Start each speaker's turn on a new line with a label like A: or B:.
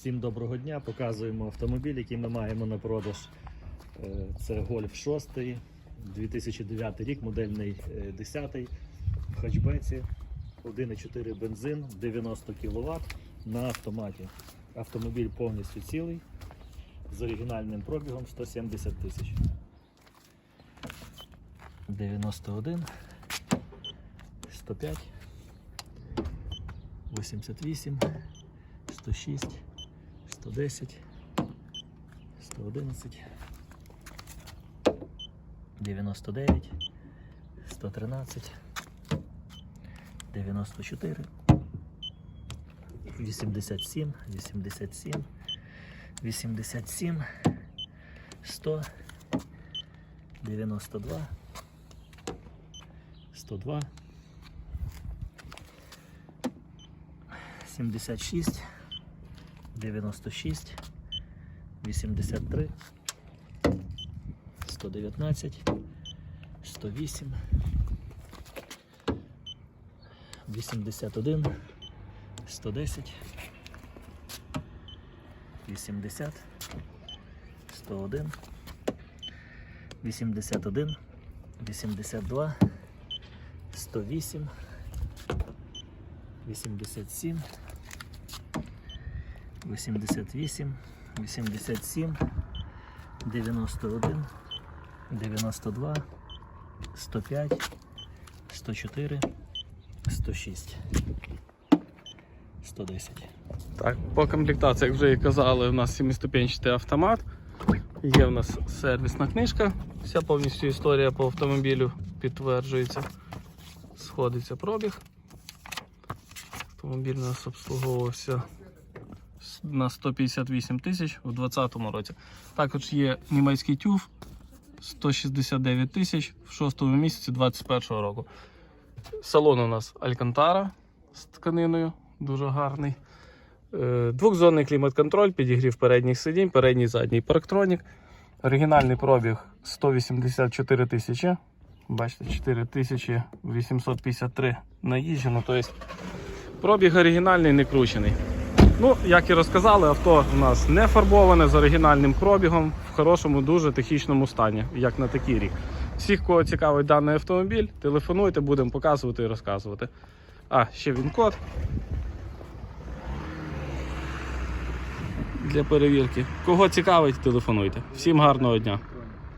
A: Всім доброго дня. Показуємо автомобіль, який ми маємо на продаж. Е, Це Golf 6, 2009 рік, модельний е, 10 в хатчбеці, 1,4 бензин, 90 кВт на автоматі. Автомобіль повністю цілий з оригінальним пробігом 170 тисяч. 91, 105, 88, 106, 110, 111, 99, 113, 94, 87, 87, 87, 100, 92, 102, 76, 96, 83, 119, 108, 81, 110, 80, 101, 81, 82, 108, 87, 88, 87, 91, 92, 105, 104, 106, 110.
B: Так, по комплектації, як вже і казали, у нас 7-ступенчатий автомат. Є в нас сервісна книжка. Вся повністю історія по автомобілю підтверджується. Сходиться пробіг. Автомобіль у нас обслуговувався на 158 тисяч у 2020 році. Також є німецький тюф 169 тисяч в 6 місяці 2021 року. Салон у нас Алькантара з тканиною, дуже гарний. Е, Двохзонний клімат-контроль, підігрів передніх сидінь, передній задній парктронік. Оригінальний пробіг 184 тисячі. Бачите, 4853 наїжджено. Тобто пробіг оригінальний, не кручений. Ну, як і розказали, авто у нас не фарбоване з оригінальним пробігом в хорошому, дуже технічному стані, як на такий рік. Всіх, кого цікавить даний автомобіль, телефонуйте, будемо показувати і розказувати. А, ще він код. Для перевірки. Кого цікавить, телефонуйте. Всім гарного дня.